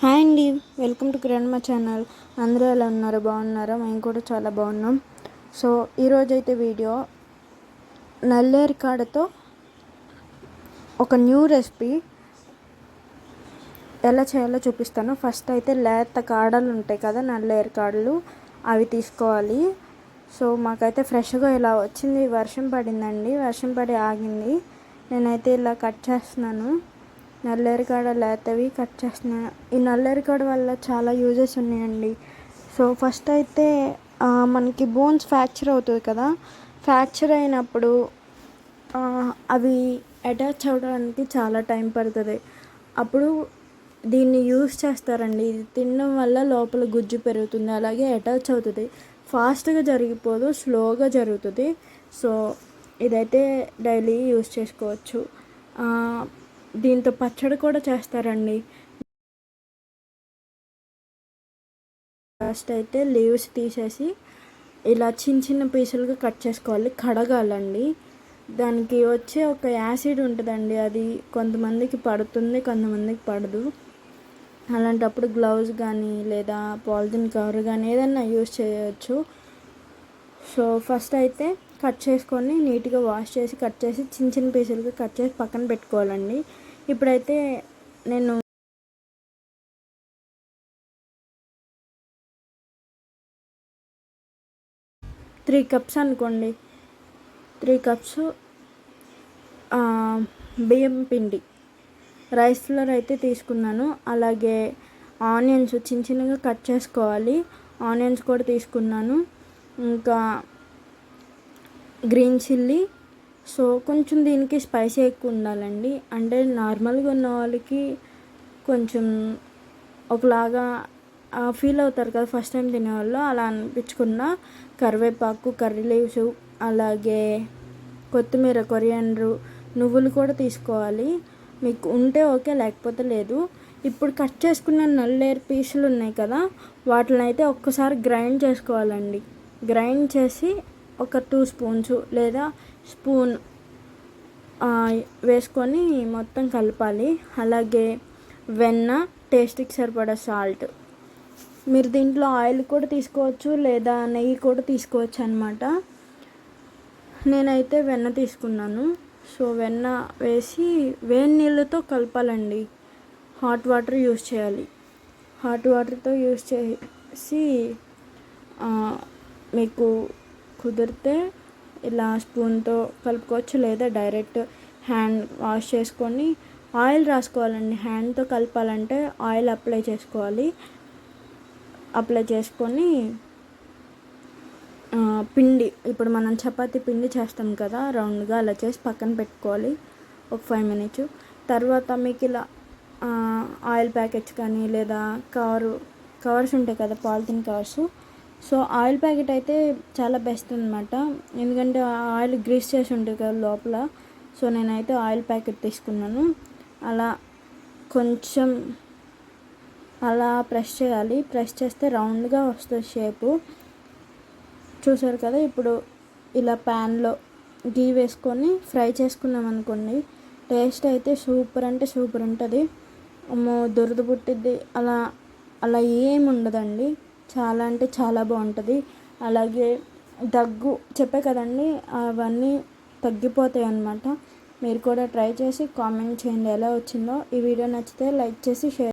Hi అండి. Welcome to Kiran channel. అందరూ ఎలా ఉన్నారో? బాగున్నారో? మేము కూడా చాలా బాగున్నాం. సో ఈరోజు అయితే వీడియో నల్లేరు కాడతో ఒక న్యూ రెసిపీ ఎలా చేయాలో చూపిస్తాను. ఫస్ట్ అయితే లేత కాడలు ఉంటాయి కదా నల్లేరు కాడలు. అవి తీసుకోవాలి. సో మాకైతే ఫ్రెష్గా ఇలా వచ్చింది. వర్షం పడిందండి. వర్షం పడి ఆగింది. నేనైతే ఇలా కట్ చేస్తున్నాను. నల్లరికాడ లేతవి కట్ చేస్తున్నాను. ఈ నల్లరికాడ వల్ల చాలా యూజెస్ ఉన్నాయండి. సో ఫస్ట్ అయితే మనకి బోన్స్ ఫ్రాక్చర్ అవుతుంది కదా. ఫ్రాక్చర్ అయినప్పుడు అవి అటాచ్ అవ్వడానికి చాలా టైం పడుతుంది. అప్పుడు దీన్ని యూస్ చేస్తారండి. ఇది తినడం వల్ల లోపల గుజ్జు పెరుగుతుంది. అలాగే అటాచ్ అవుతుంది. ఫాస్ట్గా జరిగిపోదు స్లోగా జరుగుతుంది. సో ఇదైతే డైలీ యూస్ చేసుకోవచ్చు. దీంతో పచ్చడి కూడా చేస్తారండి. ఫస్ట్ అయితే లీవ్స్ తీసేసి ఇలా చిన్న చిన్న పీసులుగా కట్ చేసుకోవాలి. కడగాలండి. దానికి వచ్చే ఒక యాసిడ్ ఉంటుందండి. అది కొంతమందికి పడుతుంది కొంతమందికి పడదు. అలాంటప్పుడు గ్లౌజ్ కానీ లేదా పాలిథిన్ కవర్ కానీ ఏదన్నా యూస్ చేయవచ్చు సో ఫస్ట్ అయితే కట్ చేసుకొని నీట్గా వాష్ చేసి కట్ చేసి చిన్న చిన్న పీసులుగా కట్ చేసి పక్కన పెట్టుకోవాలండి. ఇప్పుడైతే నేను త్రీ కప్స్ అనుకోండి. త్రీ కప్స్ బియ్యం పిండి. రైస్ ఫ్లోర్ అయితే తీసుకున్నాను. అలాగే ఆనియన్స్ చిన్న చిన్నగా కట్ చేసుకోవాలి. ఆనియన్స్ కూడా తీసుకున్నాను. ఇంకా గ్రీన్ చిల్లీ. సో కొంచెం దీనికి స్పైసీ ఎక్కువ ఉండాలండి. అంటే నార్మల్గా ఉన్న వాళ్ళకి కొంచెం ఒకలాగా ఫీల్ అవుతారు కదా ఫస్ట్ టైం తినేవాళ్ళు. అలా అనిపించుకున్న కరివేపాకు కర్రీ లీవ్స్ అలాగే కొత్తిమీర కొరియాండ్రు నువ్వులు కూడా తీసుకోవాలి. మీకు ఉంటే ఓకే లేకపోతే లేదు. ఇప్పుడు కట్ చేసుకున్న నల్లేరు పీసులు ఉన్నాయి కదా వాటిని అయితే ఒక్కసారి గ్రైండ్ చేసుకోవాలండి. గ్రైండ్ చేసి ఒక టూ స్పూన్స్ లేదా స్పూన్ వేసుకొని మొత్తం కలపాలి. అలాగే వెన్న టేస్ట్కి సరిపడా సాల్ట్. మీరు దీంట్లో ఆయిల్ కూడా తీసుకోవచ్చు లేదా నెయ్యి కూడా తీసుకోవచ్చు అనమాట నేనైతే వెన్న తీసుకున్నాను. సో వెన్న వేసి వేడి నీళ్ళతో కలపాలండి. హాట్ వాటర్ యూస్ చేయాలి. హాట్ వాటర్తో యూస్ చేసి మీకు కుదిరితే ఇలా స్పూన్తో కలుపుకోవచ్చు లేదా డైరెక్ట్ హ్యాండ్ వాష్ చేసుకొని ఆయిల్ రాసుకోవాలండి. హ్యాండ్తో కలపాలంటే ఆయిల్ అప్లై చేసుకోవాలి. అప్లై చేసుకొని పిండి ఇప్పుడు మనం చపాతీ పిండి చేస్తాం కదా రౌండ్గా అలా చేసి పక్కన పెట్టుకోవాలి. ఒక ఫైవ్ మినిట్స్. తర్వాత మీకు ఇలా ఆయిల్ ప్యాకెట్స్ కానీ లేదా కవరు కవర్స్ ఉంటాయి కదా polythene covers. So oil packet అయితే చాలా బెస్ట్ అనమాట ఎందుకంటే ఆయిల్ గ్రీస్ చేసి ఉంటుంది కదా లోపల. సో నేనైతే ఆయిల్ ప్యాకెట్ తీసుకున్నాను. అలా కొంచెం అలా ప్రెస్ చేయాలి. ప్రెస్ చేస్తే రౌండ్గా వస్తుంది షేపు. చూసారు కదా ఇప్పుడు ఇలా ప్యాన్లో గీ వేసుకొని ఫ్రై చేసుకున్నాం అనుకోండి టేస్ట్ అయితే సూపర్ అంటే సూపర్ ఉంటుంది. అమ్మో దురద పుట్టిద్ది. అలా అలా ఏమి ఉండదండి. చాలా అంటే చాలా బాగుంటుంది. అలాగే దగ్గు చెప్పే కదండి అవన్నీ తగ్గిపోతాయి అన్నమాట మీరు కూడా ట్రై చేసి కామెంట్ చేయండి ఎలా వచ్చిందో. ఈ వీడియో నచ్చితే లైక్ చేసి షేర్